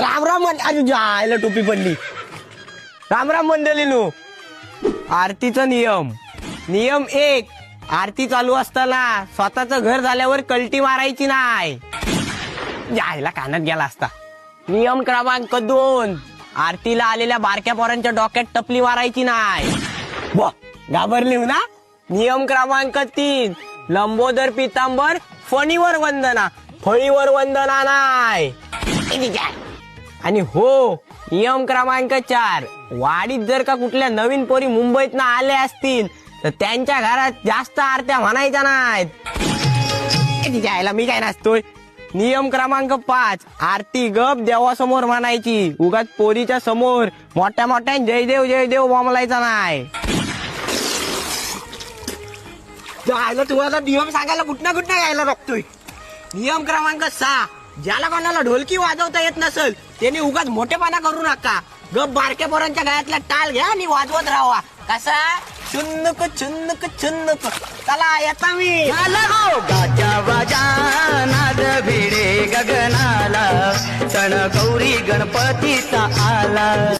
राम राम म्हण अरे जायला टोपी पडली. राम राम मंडळीनो आरतीचा नियम. नियम एक आरती चालू असताना स्वतःच घर झाल्यावर कल्टी मारायची नाही. जायला कानात गेला असता. नियम क्रमांक दोन आरतीला आलेल्या बारक्या पोरांच्या डोक्यात टपली मारायची नाही. घाबरली ना? नियम क्रमांक तीन लंबोदर पितांबर फणीवर वंदना. फळीवर वंदना नाही. काय? आणि हो नियम क्रमांक चार. वाडीत जर का कुठल्या नवीन पोरी मुंबईत ना आल्या असतील तर त्यांच्या घरात जास्त आरत्या म्हणायच्या नाहीत. जायला मी काय नसतोय? नियम क्रमांक पाच. आरती गप देवासमोर म्हणायची. उगाच पोरीच्या समोर मोठ्या मोठ्या जयदेव जयदेव बोंबलायचा नाही. जायला तुम्हाला नियम सांगायला कुठना कुठना यायला बघतोय? नियम क्रमांक सहा. ज्याला कोणाला ढोलकी वाजवता येत नसेल त्याने उगाच मोठेपणा करू नका. गप बारक्या पोरांच्या गळ्यातला टाळ घ्या आणि वाजवत राहा कसा? चुन्नक चुन्नक चुन्नक चला येता मी. हो. गाजा वाजा नाद भिडे गगनाला. सण गौरी गणपतीचा आला.